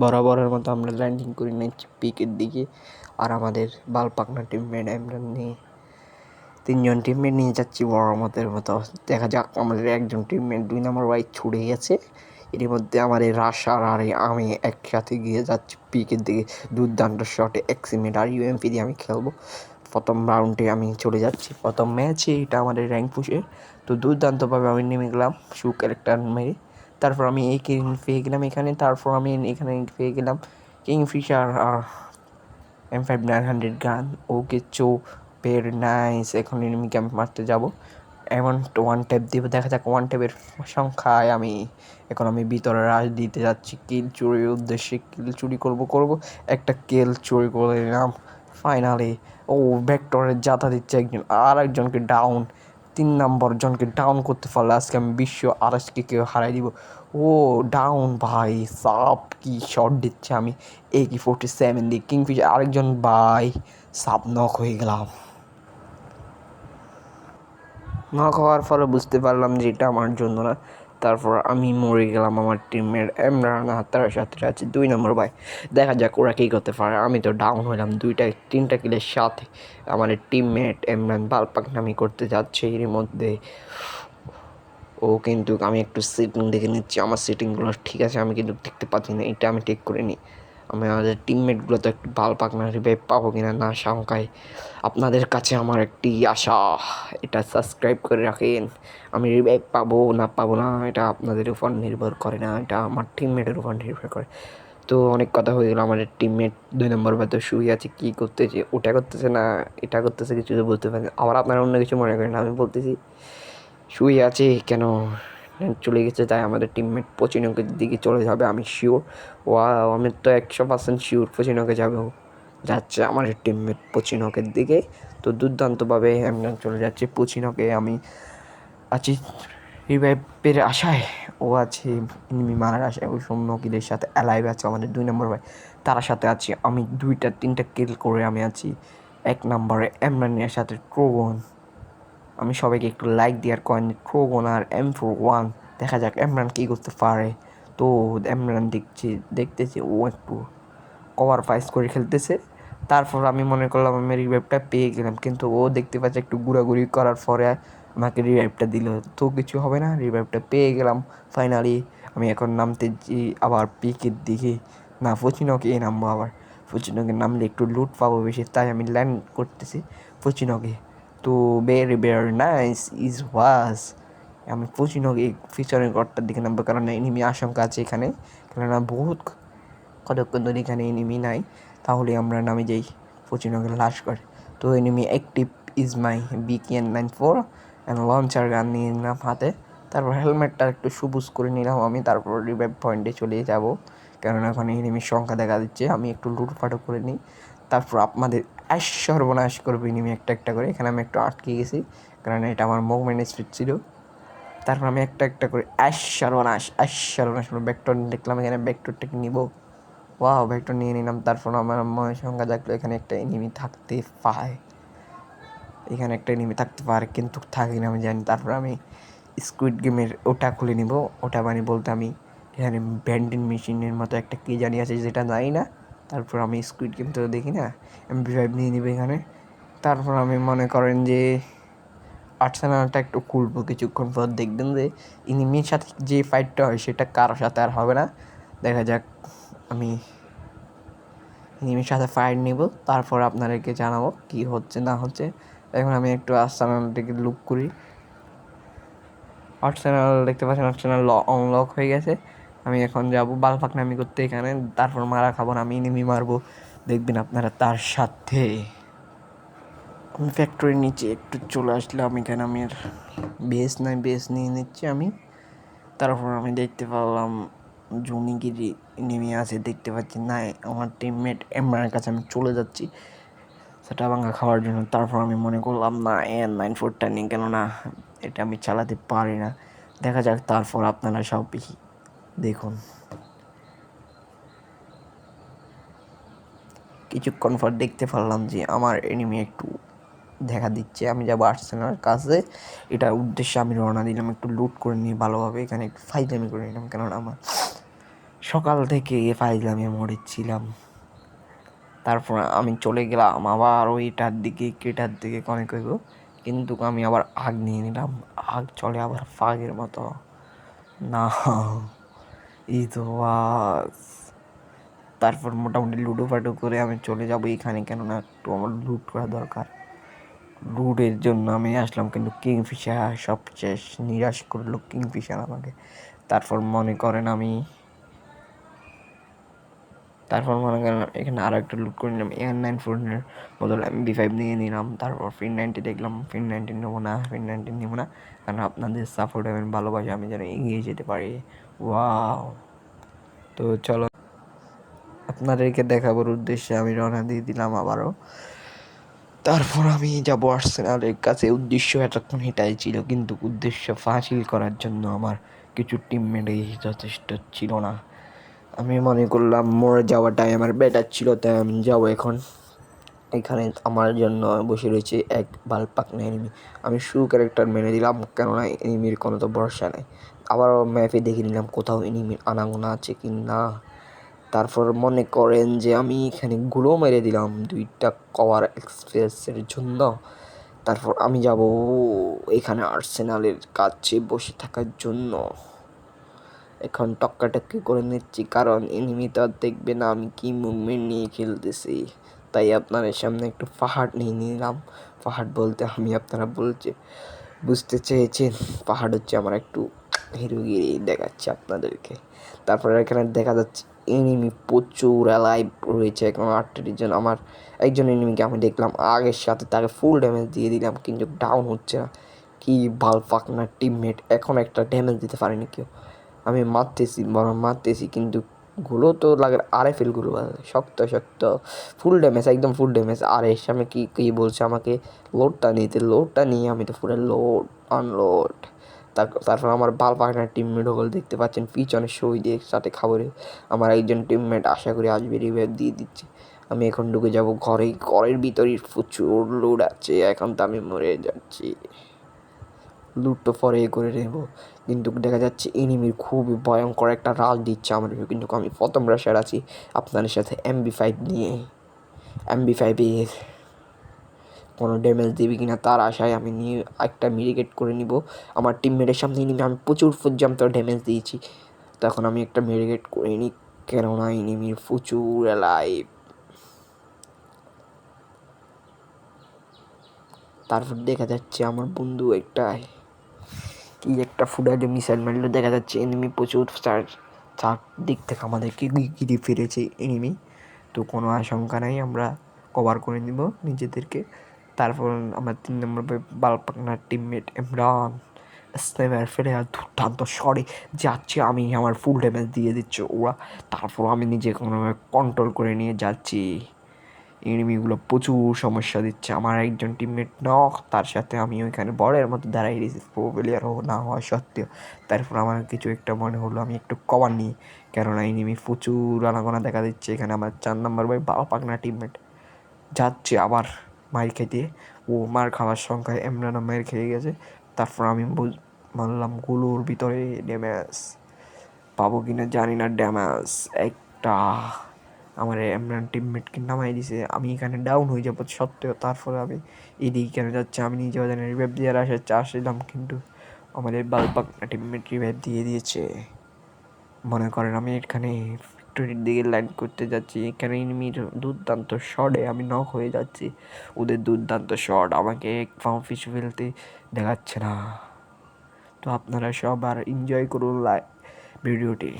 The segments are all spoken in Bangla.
বরাবরের মতো আমরা ল্যান্ডিং করে নিচ্ছি পিকের দিকে। আর আমাদের বালপাকনা টিমমেট আমরা নিয়ে তিনজন টিমমেট নিয়ে যাচ্ছি বড়মতের মতো। দেখা যাক, আমাদের একজন টিমমেট দুই নম্বর বাইক ছুটে গেছে। এর মধ্যে আমার এই রাশার আর এই আমি একসাথে গিয়ে যাচ্ছি পিকের দিকে। দুর্দান্ত শটে এক্সিমেট আর ইউএমপি দিয়ে আমি খেলব। প্রথম রাউন্ডে আমি চলে যাচ্ছি। প্রথম ম্যাচে এটা আমাদের র্যাঙ্ক পুষে তো দুর্দান্তভাবে আমি নেমে গেলাম। শু ক্যারেক্টার মেরে। তারপর আমি এই কিং পেয়ে গেলাম এখানে, তারপর আমি এখানে পেয়ে গেলাম কিং ফিশার আর M five nine hundred gun okay চো পের নাইস এখন এনিমিকে আমি মারতে যাব। এমন ওয়ান ট্যাপ দিব, দেখা যাক ওয়ান ট্যাপের সংখ্যায় আমি এখন আমি ভিতরে রাশ দিতে যাচ্ছি। কিল চুরির উদ্দেশ্যে কিল চুরি করব করব, একটা কেল চুরি করে নিলাম। ফাইনালি ও ভেক্টরের যাতা দিচ্ছে একজন আর একজনকে ডাউন তিন নম্বর জনকে ডাউন করতে পারলে আজকে আমি বিশ্ব আরেসকে কেউ হারাই দিব। ও ডাউন ভাই, সাপ কি শট দিচ্ছে আমি। এ কি ফোর্টি সেভেন দিয়ে কিংফিশার আরেকজন, ভাই, সাপ নক হয়ে গেলাম। নক হওয়ার ফলে বুঝতে পারলাম যে এটা আমার জন্য না। তারপর আমি মরে গেলাম আমার টিমের এমরান তার সাথে আছে দুই নম্বর ভাই। দেখা যাক ওরা কী করতে পারে। আমি তো ডাউন হলাম দুইটা, তিনটা কিলের সাথে। আমার টিমমেট এমরান বালপাক নামি করতে যাচ্ছে এর মধ্যে। ও কিন্তু আমি একটু সিটিং দেখে নিচ্ছি। আমার সিটিংগুলো ঠিক আছে, আমি কিন্তু দেখতে পাচ্ছি না। এটা আমি ঠিক করে নিই। আমাদের টিমমেটগুলো তো একটু বাল পাকনা রিভাইভ পাবো কিনা না শঙ্কায়। আপনাদের কাছে আমার একটি আশা, এটা সাবস্ক্রাইব করে রাখেন। আমি রিভাইভ পাবো না পাবো না, এটা আপনাদের উপর নির্ভর করে না, এটা আমার টিমমেটের উপর নির্ভর করে। তো অনেক কথা হয়ে গেলো, আমাদের টিমমেট দুই নম্বর বাদ শুয়ে আছে, কী করতেছে, ওটা করতেছে না, এটা করতেছে কিছু তো বলতে পারেন আবার আপনারা অন্য কিছু মনে করেন আমি বলতেছি, শুয়ে আছে কেন? চলে গেছে, তাই আমাদের টিমমেট পচিনকের দিকে চলে যাবে, আমি শিওর ও আমি তো একশো পার্সেন্ট শিওর পচিনকে যাবে ও। যাচ্ছে আমার টিমমেট পচিনকের দিকে। তো দুর্দান্তভাবে আমরা চলে যাচ্ছে পচিনকে আমি আছি। রিভাইভের আশায়, ও আছে এনিমি মারার আশায়, ওই সৌম্য কিলের সাথে অ্যালাইভ আছে আমাদের দুই নম্বর ভাই। তার সাথে আছি, আমি দুইটা, তিনটা কিল করে আমি আছি। এক নম্বরে এমরানের সাথে ট্রোগন আমি সবাইকে একটু লাইক দেওয়ার কয়েন ট্রোগন আর এম ফোর ওয়ান দেখা যাক এমরান কী করতে পারে। তো এমরান দেখছি, দেখতেছি ও একটু কভার ফাইস করে খেলতেছে। তারপর আমি মনে করলাম আমি রিভাইভটা পেয়ে গেলাম, কিন্তু ও দেখতে পাচ্ছে একটু ঘোরাঘুরি করার পরে আমাকে রিভাইভটা দিল। তো কিছু হবে না রিভাইভটা পেয়ে গেলাম। ফাইনালি আমি এখন নামতেছি আবার পিকের দিকে। না ফচিনকে নামবো আবার। ফচিনকে নামলে একটু লুট পাবো বেশি, তাই আমি ল্যান্ড করতেছি ফচিনকে তো very very nice is was আমি ফচিনকে ফিচারের ঘরটার দিকে নামবো, কারণ এনিমি আশঙ্কা আছে এখানে। কেননা বহুত কতক্ষণ ধরে এখানে এনিমি নাই। তাহলে আমরা নামে যাই ফচিনকে লাশ করে তো enemy active is my বিকিএন nine four and launcher gun নিয়ে নিলাম হাতে। তারপর হেলমেটটা একটু সবুজ করে নিলাম আমি, তারপর রিভাইভ পয়েন্টে চলে যাব। কেননা ওখানে এনিমির সংখ্যা দেখা দিচ্ছে, আমি একটু লুটপাটও করে নিই। তারপর আপনাদের অ্যাশ সর্বনাশ করবে এনিমি একটা একটা করে। এখানে আমি একটু আটকে গেছি, কারণ এটা আমার মুভমেন্ট স্পিড ছিল। তারপর আমি একটা একটা করে অ্যাশ সর্বনাশ অ্যাশ সর্বনাশ ব্যাকটর দেখলাম এখানে ব্যাকটরটাকে নিব? ওয়াও ভেক্টর নিয়ে নিলাম। তারপর আমার মনের সংখ্যা দেখল এখানে একটা এনিমি থাকতে পায় এখানে একটা এনিমি থাকতে পারে, কিন্তু থাকি না, আমি জানি। তারপর আমি স্কুইড গেমের ওটা খুলে নিব। ওটা মানে বলতে আমি এখানে ব্যান্ডিন মেশিনের মতো একটা কী জানি আছে, যেটা জানি না। তারপর আমি স্কুইড গেম তো দেখি না এম ফাইভ নিয়ে নিবে এখানে। তারপর আমি মনে করেন যে আর্সেনালটা একটু খুলবো কিছুক্ষণ পর, দেখবেন যে ইনিমির সাথে যে ফাইটটা হয়, সেটা কারোর সাথে আর হবে না। দেখা যাক, আমি ইনিমির সাথে ফাইট নেব, তারপর আপনাদেরকে জানাব কি হচ্ছে, না হচ্ছে। এখন আমি একটু আর্সেনালটিকে লুক করি। আর্সেনাল দেখতে পাচ্ছেন আর্সেনাল অনলক হয়ে গেছে। আমি এখন যাব বালপাক নামি করতে এখানে, তারপর মারা খাব আমি নিমি মারবো। দেখবেন আপনারা তার সাথে। আমি ফ্যাক্টরির নিচে একটু চলে আসলাম, এখানে আমি বেস নাই বেস নিয়ে নিচ্ছি আমি। তারপর আমি দেখতে পেলাম জুনিগিরি নেমে আছে, দেখতে পাচ্ছি না আমার টিমমেট এমরানের কাছে আমি চলে যাচ্ছি। সেটা ভাঙা খাওয়ার জন্য, তারপর আমি মনে করলাম, না এন নাইন ফোরটা নিয়ে কেন না, এটা আমি চালাতে পারি না। দেখা যাক, তারপর আপনারা সব দেখুন। কিছুক্ষণ পর দেখতে পারলাম যে আমার এনিমি একটু দেখা দিচ্ছে। আমি যাব আর্সেনার কাছে। এটার উদ্দেশ্যে আমি রওনা দিলাম, একটু লুট করে নিই ভালোভাবে এখানে একটু ফাইজলামি করে নিলাম। কেননা আমার সকাল থেকে ফাইজলামে মরেছিলাম তারপর আমি চলে গেলাম আবার ওইটার দিকে, কেটার দিকে, কনে কইব কিন্তু আমি আবার আগ নিয়ে নিলাম। আগ চলে আবার ফাগের মতো। না। এই ওয়াজ তারপর মোটামুটি লুডো ফাটো করে আমি চলে যাব এখানে, কেননা একটু আমার লুট করা দরকার। লুটের জন্য আমি আসলাম কিন্তু কিংফিশার সব সবচেয়ে নিরাশ করল কিংফিশার আমাকে। তারপর মনে করেন আমি তারপর মনে করেন এখানে আরও একটা লুট করে নিলাম। এয়ার নাইন ফোনের বদলে আমি বি ফাইভ নিয়ে নিলাম। তারপর ফিন নাইনটি দেখলাম ফিন নাইনটি নেব না ফিন নাইনটি নেব না। কারণ আপনাদের সাপোর্ট এবং ভালোবাসা, আমি যেন এগিয়ে যেতে পারি। ওয়াও তো চলো, আপনাদেরকে দেখাবার উদ্দেশ্যে আমি রওনা দিয়ে দিলাম আবারও। তারপর আমি যাব আর্সেনালের কাছে। উদ্দেশ্য এতক্ষণ এটাই ছিল, কিন্তু উদ্দেশ্য ফাঁসিল করার জন্য আমার কিছু টিমমেটই যথেষ্ট ছিল না। আমি মনে করলাম মরে যাওয়াটাই আমার বেটার ছিল, তাই আমি যাব এখন। এখানে আমার জন্য বসে রয়েছে এক বাল পাকনা এনিমি আমি শু ক্যারেক্টার মেনে দিলাম কেননা এনিমির কোনো তো ভরসা নেই। আবারও ম্যাপে দেখে নিলাম কোথাও এনিমির আনাগোনা আছে কি না। তারপর মনে করেন যে আমি এখানে গুলো মেরে দিলাম দুইটা কভার এক্সপ্রেসের জন্য। তারপর আমি যাব এখানে আর্সেনালের কাছে বসে থাকার জন্য। এখন টক্কাটক্কি করে নিচ্ছি, কারণ এনিমি তো আর দেখবে না আমি কি মুভমেন্ট নিয়ে খেলতেছি। তাই আপনাদের সামনে একটু পাহাড় নিয়ে নিলাম। পাহাড় বলতে আমি আপনারা বলছে, বুঝতে চেয়েছেন। পাহাড় হচ্ছে আমার একটু হিরোগিরি দেখাচ্ছে আপনাদেরকে। তারপরে এখানে দেখা যাচ্ছে এনিমি প্রচুর লাইভ রয়েছে। এখন আটটি জন, আমার একজন এনিমিকে আমি দেখলাম আগের সাথে তাকে ফুল ড্যামেজ দিয়ে দিলাম, কিন্তু ডাউন হচ্ছে না। কি বাল পাকনা টিমমেট এখন একটা ড্যামেজ দিতে পারেনি কেউ। আমি মারতেছি, বরং মারতেছি, কিন্তু গুলো তো লাগে আর এফ এলগুলো শক্ত শক্ত। ফুল ড্যামেজ একদম ফুল ড্যামেজ আর এর সামনে কী কী বলছে আমাকে? লোডটা নিতে লোডটা নিয়ে আমি তো পুরো লোড আনলোড তারপর আমার বাল পাখনার টিমমেট হল দেখতে পাচ্ছেন, পিছনে সই দিয়ে সাথে খাবারে আমার একজন টিমমেট আশা করি আসবে রিভাইভ দিয়ে দিচ্ছে। আমি এখন ঢুকে যাব ঘরে ঘরের ভিতরে প্রচুর লোড আছে, এখন তো আমি মরে যাচ্ছি। লুট তো পরে করে নেব কিন্তু দেখা যাচ্ছে এনিমির খুবই ভয়ঙ্কর একটা রাল দিচ্ছে আমার কিন্তু আমি প্রথম রাশার আছি আপনাদের সাথে এমবি ফাইভ নিয়ে। এমবি ফাইভের কোনো ড্যামেজ দেবে কি না তার আশায় আমি নিয়ে একটা মিডিকেট করে নিব। আমার টিমমেটের সামনে নিয়ে আমি প্রচুর পর্যন্ত ড্যামেজ দিয়েছি। তখন আমি একটা মেডিকেট করে নিই। কেননা এনিমির প্রচুর লাইভ তারপর দেখা যাচ্ছে আমার বন্ধু একটা কি একটা ফুটাজে মিসাইল মারলে দেখা যাচ্ছে। এনিমি প্রচুর চার চার দিক থেকে আমাদেরকে গিরি ফিরেছে এনিমি তো কোনো আশঙ্কা নাই, আমরা কভার করে নিব নিজেদেরকে। তারপর আমার তিন নম্বর বালপাকনার টিমমেট ইমরান স্নেমার ফেলে আর দুর্দান্ত শরে যাচ্ছে। আমি আমার ফুল ড্যামেজ দিয়ে দিচ্ছে ওরা। তারপর আমি নিজে কোনোভাবে কন্ট্রোল করে নিয়ে যাচ্ছি। এনিমিগুলো প্রচুর সমস্যা দিচ্ছে। আমার একজন টিমমেট নক তার সাথে আমি ওইখানে বড়ের মতো দাঁড়াই রেখেছি প্রো প্লেয়ার হো না হওয়া সত্ত্বেও। তারপর আমার কিছু একটা মনে হলো, আমি একটু কভার নিই। কেননা এনিমি প্রচুর আনাগোনা দেখা দিচ্ছে। এখানে আমার চার নম্বর ভাই বাবা পাকনা টিমমেট যাচ্ছে আবার মার খেতে। ও মার খাওয়ার সংখ্যায় এমরানা মায়ের খেয়ে গেছে। তারপর আমি মানলামগুলোর ভিতরে ড্যামেজ পাবো কিনা জানি না ড্যামেজ একটা আমার এমরান টিমমেটকে নামাই দিছে। আমি এখানে ডাউন হয়ে যাব সত্ত্বেও তারপরে আমি এদিকে কেন যাচ্ছে? আমি নিজেও জানি রিভাইভ দিয়ে আসার চাচ্ছিলাম কিন্তু আমাদের বালপাক টিমমেট রিভাইভ দিয়ে দিয়েছে। মনে করেন আমি এখানে ফ্যাক্টরির দিকে লাইন করতে যাচ্ছি। এখানে এনিমির দুর্দান্ত শটে আমি নক হয়ে যাচ্ছি। ওদের দুর্দান্ত শট আমাকে এক ফাউ ফিশ ফেলতে দেখাচ্ছে না। তো আপনারা সবার এনজয় করুন ভিডিওটি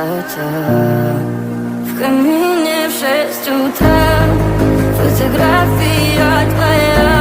tata W kamienie przez tak Fotografia twoja